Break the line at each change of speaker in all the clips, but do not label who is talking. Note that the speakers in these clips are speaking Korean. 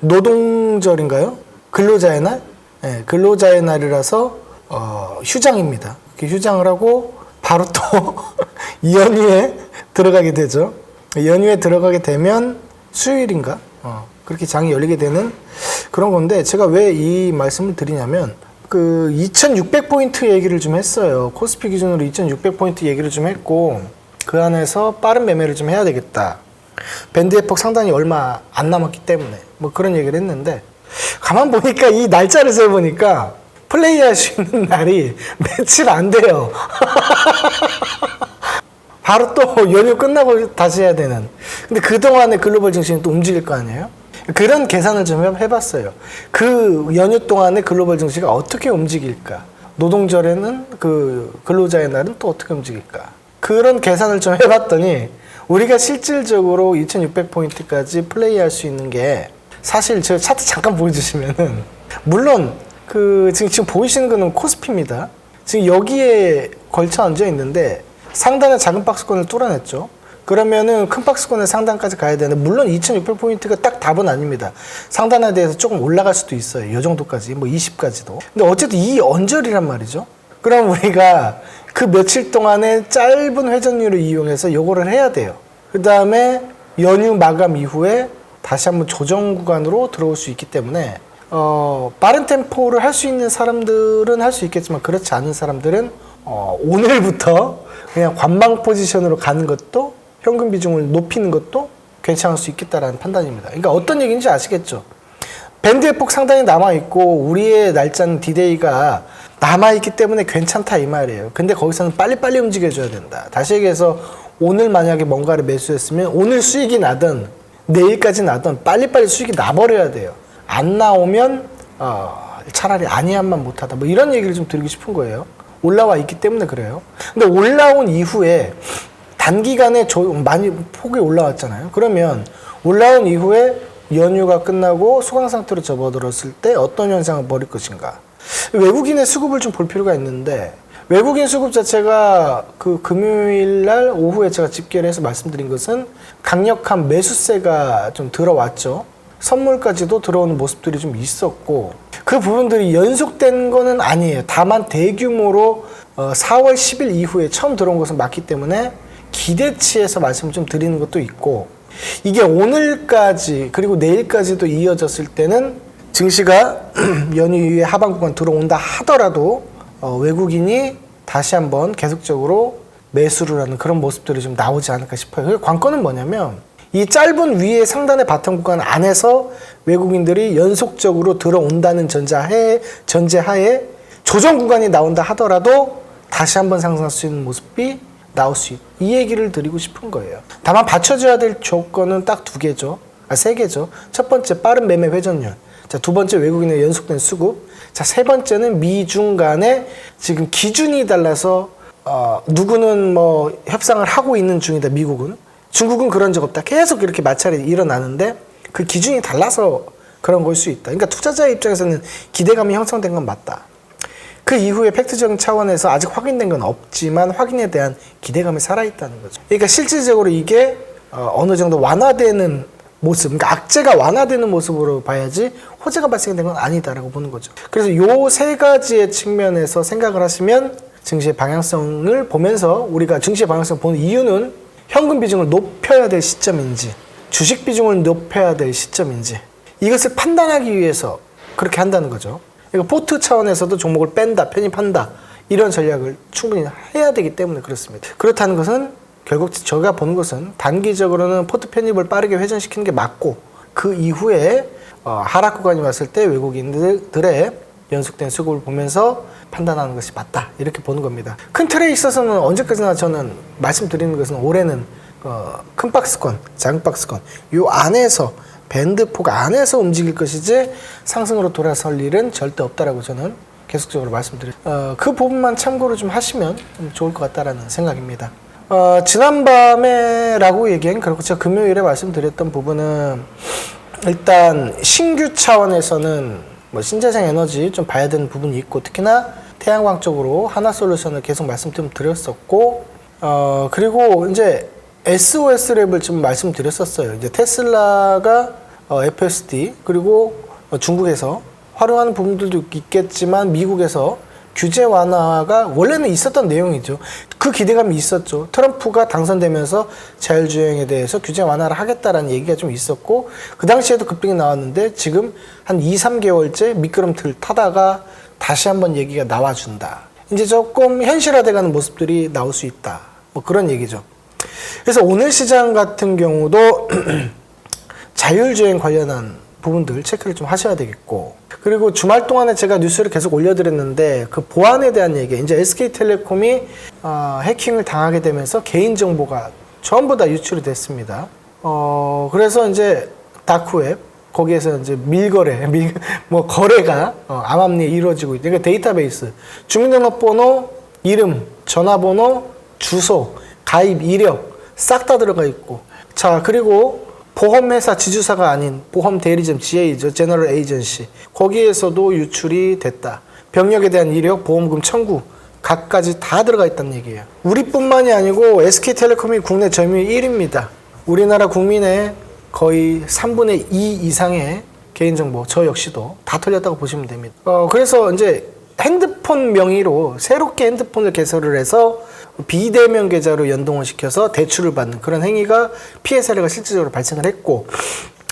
노동절인가요? 근로자의 날? 네, 근로자의 날이라서 어, 휴장입니다. 이렇게 휴장을 하고 바로 또 연휴에 들어가게 되죠. 연휴에 들어가게 되면 수요일인가? 어, 그렇게 장이 열리게 되는 그런 건데 제가 왜 이 말씀을 드리냐면 그 2600포인트 얘기를 좀 했어요. 코스피 기준으로 2600포인트 얘기를 좀 했고 그 안에서 빠른 매매를 좀 해야 되겠다. 밴드의 폭 상단이 얼마 안 남았기 때문에 뭐 그런 얘기를 했는데 가만 보니까 이 날짜를 세 보니까 플레이할 수 있는 날이 며칠 안 돼요. 바로 또 연휴 끝나고 다시 해야 되는. 근데 그동안에 글로벌 증시는 또 움직일 거 아니에요? 그런 계산을 좀 해- 해봤어요. 그 연휴 동안에 글로벌 증시가 어떻게 움직일까? 노동절에는 그 근로자의 날은 또 어떻게 움직일까? 그런 계산을 좀 해봤더니 우리가 실질적으로 2600포인트까지 플레이할 수 있는 게 사실 저 차트 잠깐 보여주시면은 물론 그 지금 지금 보이시는 거는 코스피입니다. 지금 여기에 걸쳐 앉아 있는데 상단의 작은 박스권을 뚫어냈죠. 그러면은 큰 박스권의 상단까지 가야 되는데 물론 2600포인트가 딱 답은 아닙니다. 상단에 대해서 조금 올라갈 수도 있어요. 이 정도까지 뭐 20까지도. 근데 어쨌든 이 언저리란 말이죠. 그럼 우리가 그 며칠 동안의 짧은 회전율을 이용해서 요거를 해야 돼요. 그 다음에 연휴 마감 이후에 다시 한번 조정 구간으로 들어올 수 있기 때문에 어, 빠른 템포를 할 수 있는 사람들은 할 수 있겠지만 그렇지 않은 사람들은 어, 오늘부터 그냥 관망 포지션으로 가는 것도 현금 비중을 높이는 것도 괜찮을 수 있겠다라는 판단입니다. 그러니까 어떤 얘기인지 아시겠죠? 밴드의 폭 상당히 남아있고 우리의 날짜는 디데이가 남아있기 때문에 괜찮다 이 말이에요. 근데 거기서는 빨리빨리 움직여줘야 된다. 다시 얘기해서 오늘 만약에 뭔가를 매수했으면 오늘 수익이 나든 내일까지 나든 빨리빨리 수익이 나버려야 돼요. 안 나오면 어, 차라리 아니한만 못하다. 뭐 이런 얘기를 좀 드리고 싶은 거예요. 올라와 있기 때문에 그래요. 근데 올라온 이후에 단기간에 조, 많이 폭이 올라왔잖아요. 그러면 올라온 이후에 연휴가 끝나고 수강 상태로 접어들었을 때 어떤 현상을 벌일 것인가? 외국인의 수급을 좀 볼 필요가 있는데 외국인 수급 자체가 그 금요일 날 오후에 제가 집계를 해서 말씀드린 것은 강력한 매수세가 좀 들어왔죠. 선물까지도 들어오는 모습들이 좀 있었고 그 부분들이 연속된 거는 아니에요. 다만 대규모로 어, 4월 10일 이후에 처음 들어온 것은 맞기 때문에 기대치에서 말씀을 좀 드리는 것도 있고 이게 오늘까지 그리고 내일까지도 이어졌을 때는 증시가 연휴 이후에 하반 구간 들어온다 하더라도 어, 외국인이 다시 한번 계속적으로 매수를 하는 그런 모습들이 좀 나오지 않을까 싶어요. 그 관건은 뭐냐면 이 짧은 위의 상단의 바텀 구간 안에서 외국인들이 연속적으로 들어온다는 전자해, 전제하에 조정 구간이 나온다 하더라도 다시 한번 상승할 수 있는 모습이 나올 수 있. 이 얘기를 드리고 싶은 거예요. 다만 받쳐줘야 될 조건은 딱 두 개죠. 아, 세 개죠. 첫 번째 빠른 매매 회전율. 자, 두 번째 외국인의 연속된 수급. 자, 세 번째는 미중 간에 지금 기준이 달라서 어, 누구는 뭐 협상을 하고 있는 중이다. 미국은. 중국은 그런 적 없다. 계속 이렇게 마찰이 일어나는데 그 기준이 달라서 그런 걸 수 있다. 그러니까 투자자의 입장에서는 기대감이 형성된 건 맞다. 그 이후에 팩트적인 차원에서 아직 확인된 건 없지만 확인에 대한 기대감이 살아있다는 거죠. 그러니까 실질적으로 이게 어, 어느 정도 완화되는 모습, 그러니까 악재가 완화되는 모습으로 봐야지 호재가 발생된 건 아니다라고 보는 거죠. 그래서 요 세 가지의 측면에서 생각을 하시면 증시의 방향성을 보면서 우리가 증시의 방향성을 보는 이유는 현금 비중을 높여야 될 시점인지 주식 비중을 높여야 될 시점인지 이것을 판단하기 위해서 그렇게 한다는 거죠. 그러니까 포트 차원에서도 종목을 뺀다, 편입한다 이런 전략을 충분히 해야 되기 때문에 그렇습니다. 그렇다는 것은 결국 저희가 보는 것은 단기적으로는 포트 편입을 빠르게 회전시키는 게 맞고 그 이후에 어, 하락 구간이 왔을 때 외국인들의 연속된 수급을 보면서 판단하는 것이 맞다 이렇게 보는 겁니다. 큰 틀에 있어서는 언제까지나 저는 말씀드리는 것은 올해는 어, 큰 박스권, 작은 박스권 요 안에서 밴드 폭 안에서 움직일 것이지 상승으로 돌아설 일은 절대 없다라고 저는 계속적으로 말씀드려요. 어, 그 부분만 참고로 좀 하시면 좀 좋을 것 같다라는 생각입니다. 어, 지난밤에라고 얘기한 그렇고 제가 금요일에 말씀드렸던 부분은 일단 신규 차원에서는 뭐 신재생 에너지 좀 봐야 되는 부분이 있고 특히나 태양광 쪽으로 하나 솔루션을 계속 말씀 좀 드렸었고 어 그리고 이제 SOS 랩을 좀 말씀드렸었어요. 이제 테슬라가 어, FSD 그리고 어, 중국에서 활용하는 부분들도 있겠지만 미국에서 규제 완화가 원래는 있었던 내용이죠. 그 기대감이 있었죠. 트럼프가 당선되면서 자율주행에 대해서 규제 완화를 하겠다라는 얘기가 좀 있었고 그 당시에도 급등이 나왔는데 지금 한 2, 3개월째 미끄럼틀 타다가 다시 한번 얘기가 나와준다. 이제 조금 현실화돼가는 모습들이 나올 수 있다. 뭐 그런 얘기죠. 그래서 오늘 시장 같은 경우도 자율주행 관련한 부분들 체크를 좀 하셔야 되겠고 그리고 주말 동안에 제가 뉴스를 계속 올려드렸는데 그 보안에 대한 얘기 이제 SK텔레콤이 어, 해킹을 당하게 되면서 개인 정보가 전부 다 유출이 됐습니다. 어 그래서 이제 다크웹 거기에서 이제 밀거래, 밀, 뭐 거래가 어, 암암리에 이루어지고 있다. 그러니까 데이터베이스, 주민등록번호, 이름, 전화번호, 주소, 가입 이력 싹 다 들어가 있고. 자 그리고 보험회사 지주사가 아닌 보험 대리점 GA죠, 제너럴 에이전시 거기에서도 유출이 됐다. 병력에 대한 이력, 보험금 청구 각까지 다 들어가 있다는 얘기예요. 우리뿐만이 아니고 SK텔레콤이 국내 점유율 1위입니다. 우리나라 국민의 거의 3분의 2 이상의 개인정보, 저 역시도 다 털렸다고 보시면 됩니다. 어, 그래서 이제 핸드폰 명의로 새롭게 핸드폰을 개설을 해서 비대면 계좌로 연동을 시켜서 대출을 받는 그런 행위가 피해 사례가 실질적으로 발생을 했고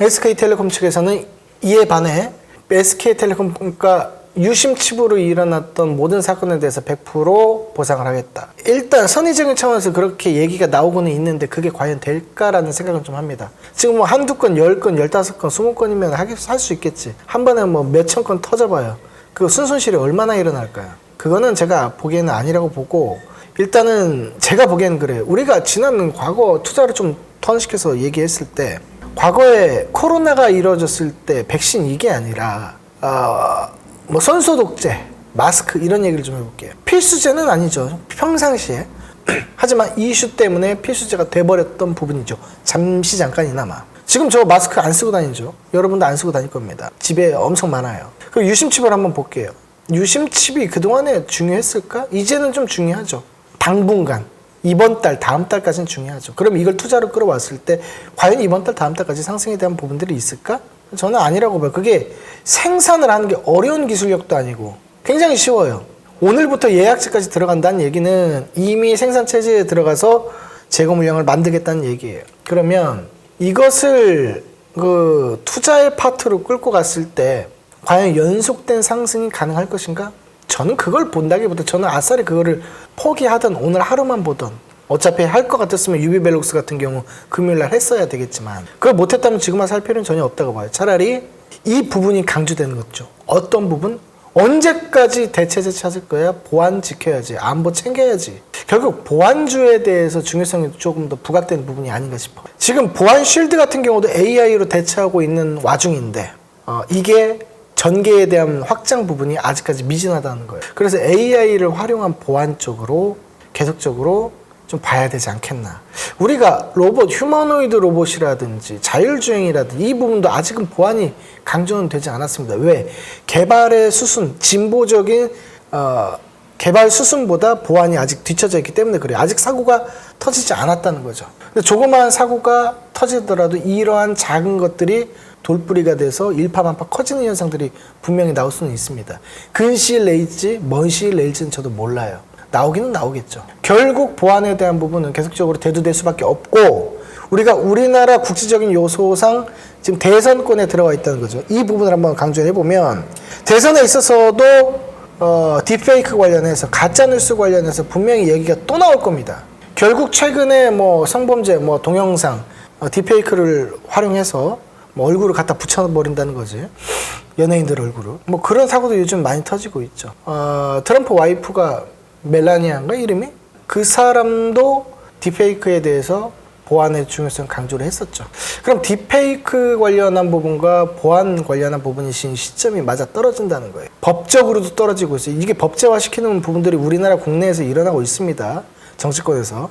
SK텔레콤 측에서는 이에 반해 SK텔레콤과 유심칩으로 일어났던 모든 사건에 대해서 100% 보상을 하겠다. 일단 선의적인 차원에서 그렇게 얘기가 나오고는 있는데 그게 과연 될까라는 생각은 좀 합니다. 지금 뭐 한두 건, 열 건, 열다섯 건, 스무 건이면 할 수 있겠지. 한 번에 뭐 몇천 건 터져봐요. 그 순손실이 얼마나 일어날까요? 그거는 제가 보기에는 아니라고 보고 일단은 제가 보기에는 그래요. 우리가 지난 과거 투자를 좀 턴시켜서 얘기했을 때 과거에 코로나가 이루어졌을 때 백신 이게 아니라 어, 뭐 손소독제, 마스크 이런 얘기를 좀 해볼게요. 필수제는 아니죠. 평상시에. 하지만 이슈 때문에 필수제가 돼버렸던 부분이죠. 잠시 잠깐이나마. 지금 저 마스크 안 쓰고 다니죠. 여러분도 안 쓰고 다닐 겁니다. 집에 엄청 많아요. 그리고 유심칩을 한번 볼게요. 유심칩이 그동안에 중요했을까? 이제는 좀 중요하죠. 당분간. 이번 달, 다음 달까지는 중요하죠. 그럼 이걸 투자로 끌어왔을 때 과연 이번 달, 다음 달까지 상승에 대한 부분들이 있을까? 저는 아니라고 봐요. 그게 생산을 하는 게 어려운 기술력도 아니고 굉장히 쉬워요. 오늘부터 예약제까지 들어간다는 얘기는 이미 생산 체제에 들어가서 재고 물량을 만들겠다는 얘기예요. 그러면 이것을 그 투자의 파트로 끌고 갔을 때 과연 연속된 상승이 가능할 것인가? 저는 그걸 본다기보다 저는 아싸리 그거를 포기하던 오늘 하루만 보던 어차피 할 것 같았으면 유비벨록스 같은 경우 금요일 날 했어야 되겠지만 그걸 못했다면 지금 살 필요는 전혀 없다고 봐요. 차라리 이 부분이 강조되는 거죠. 어떤 부분? 언제까지 대체제 찾을 거야? 보안 지켜야지. 안보 챙겨야지. 결국 보안주에 대해서 중요성이 조금 더 부각된 부분이 아닌가 싶어요. 지금 보안 쉴드 같은 경우도 AI로 대체하고 있는 와중인데 어, 이게 전개에 대한 확장 부분이 아직까지 미진하다는 거예요. 그래서 AI를 활용한 보안 쪽으로 계속적으로 좀 봐야 되지 않겠나. 우리가 로봇, 휴머노이드 로봇이라든지 자율주행이라든지 이 부분도 아직은 보안이 강조는 되지 않았습니다. 왜? 개발의 수순, 진보적인 어, 개발 수순보다 보안이 아직 뒤처져 있기 때문에 그래요. 아직 사고가 터지지 않았다는 거죠. 근데 조그마한 사고가 터지더라도 이러한 작은 것들이 돌뿌리가 돼서 일파만파 커지는 현상들이 분명히 나올 수는 있습니다. 근시일 내일지 먼 시일 내일지는 저도 몰라요. 나오기는 나오겠죠. 결국 보안에 대한 부분은 계속적으로 대두될 수밖에 없고 우리가 우리나라 국제적인 요소상 지금 대선권에 들어가 있다는 거죠. 이 부분을 한번 강조해 보면 대선에 있어서도 어, 딥페이크 관련해서 가짜 뉴스 관련해서 분명히 얘기가 또 나올 겁니다. 결국 최근에 뭐 성범죄, 뭐 동영상, 어, 딥페이크를 활용해서 뭐 얼굴을 갖다 붙여버린다는 거지. 연예인들 얼굴을. 뭐 그런 사고도 요즘 많이 터지고 있죠. 어, 트럼프 와이프가 멜라니아인가 이름이? 그 사람도 딥페이크에 대해서 보안의 중요성 강조를 했었죠. 그럼 딥페이크 관련한 부분과 보안 관련한 부분이 신 시점이 맞아 떨어진다는 거예요. 법적으로도 떨어지고 있어요. 이게 법제화시키는 부분들이 우리나라 국내에서 일어나고 있습니다. 정치권에서.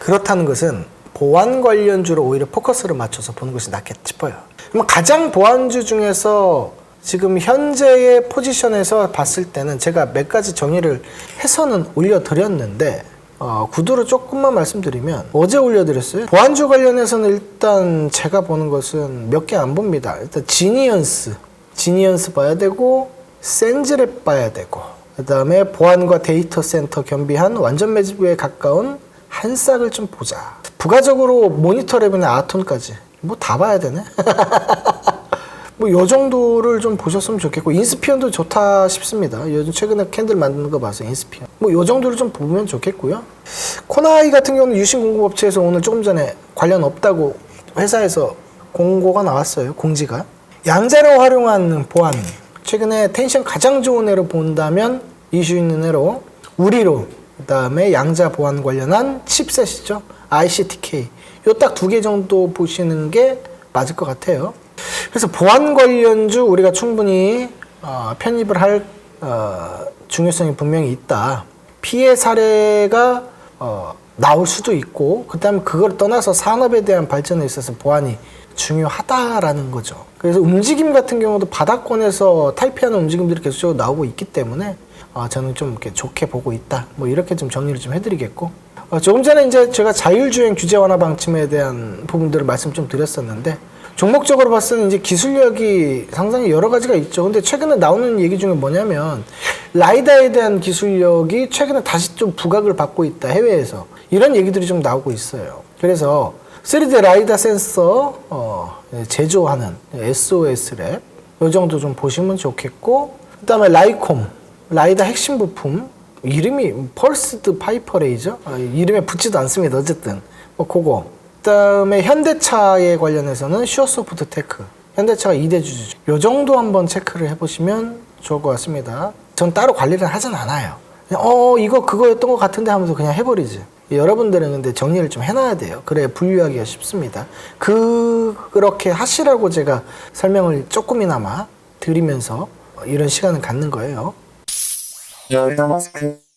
그렇다는 것은 보안 관련주로 오히려 포커스를 맞춰서 보는 것이 낫겠 싶어요. 그럼 가장 보안주 중에서 지금 현재의 포지션에서 봤을 때는 제가 몇 가지 정의를 해서는 올려드렸는데 어, 구도를 조금만 말씀드리면 어제 올려드렸어요. 보안주 관련해서는 일단 제가 보는 것은 몇 개 안 봅니다. 일단 지니언스, 지니언스 봐야 되고 센즈랩 봐야 되고 그 다음에 보안과 데이터 센터 겸비한 완전 매집에 가까운 한 싹을 좀 보자. 부가적으로 모니터 랩이나 아톤까지 뭐 다 봐야 되네. 뭐 요 정도를 좀 보셨으면 좋겠고 인스피언도 좋다 싶습니다. 요즘 최근에 캔들 만드는 거 봐서 인스피언. 뭐 요 정도를 좀 보면 좋겠고요. 코나이 같은 경우는 유신 공급업체에서 오늘 조금 전에 관련 없다고 회사에서 공고가 나왔어요. 공지가. 양자를 활용한 보안. 최근에 텐션 가장 좋은 애로 본다면 이슈 있는 애로 우리로 그다음에 양자 보안 관련한 칩셋이죠. ICTK. 요 딱 두 개 정도 보시는 게 맞을 것 같아요. 그래서 보안 관련주 우리가 충분히 어, 편입을 할 어, 중요성이 분명히 있다. 피해 사례가 어, 나올 수도 있고 그다음에 그걸 떠나서 산업에 대한 발전에 있어서 보안이 중요하다라는 거죠. 그래서 움직임 같은 경우도 바닥권에서 탈피하는 움직임들이 계속적으로 나오고 있기 때문에 어, 저는 좀 이렇게 좋게 보고 있다. 뭐 이렇게 좀 정리를 좀 해드리겠고 어, 조금 전에 이제 제가 자율주행 규제 완화 방침에 대한 부분들을 말씀 좀 드렸었는데 종목적으로 봤을 때는 이제 기술력이 상당히 여러 가지가 있죠. 근데 최근에 나오는 얘기 중에 뭐냐면 라이다에 대한 기술력이 최근에 다시 좀 부각을 받고 있다 해외에서 이런 얘기들이 좀 나오고 있어요. 그래서 3D 라이다 센서 어, 제조하는 SOS 랩 이 정도 좀 보시면 좋겠고 그다음에 라이콤 라이다 핵심 부품 이름이 펄스드 파이퍼 레이죠. 아, 이름에 붙지도 않습니다. 어쨌든 뭐 그거. 그다음에 현대차에 관련해서는 슈어소프트 테크. 현대차가 2대 주주죠. 요 정도 한번 체크를 해보시면 좋을 것 같습니다. 전 따로 관리를 하진 않아요. 그냥 어 이거 그거였던 것 같은데 하면서 그냥 해버리지. 여러분들은 근데 정리를 좀 해놔야 돼요. 그래야 분류하기가 쉽습니다. 그 그렇게 하시라고 제가 설명을 조금이나마 드리면서 이런 시간을 갖는 거예요.
Yaramaz kız.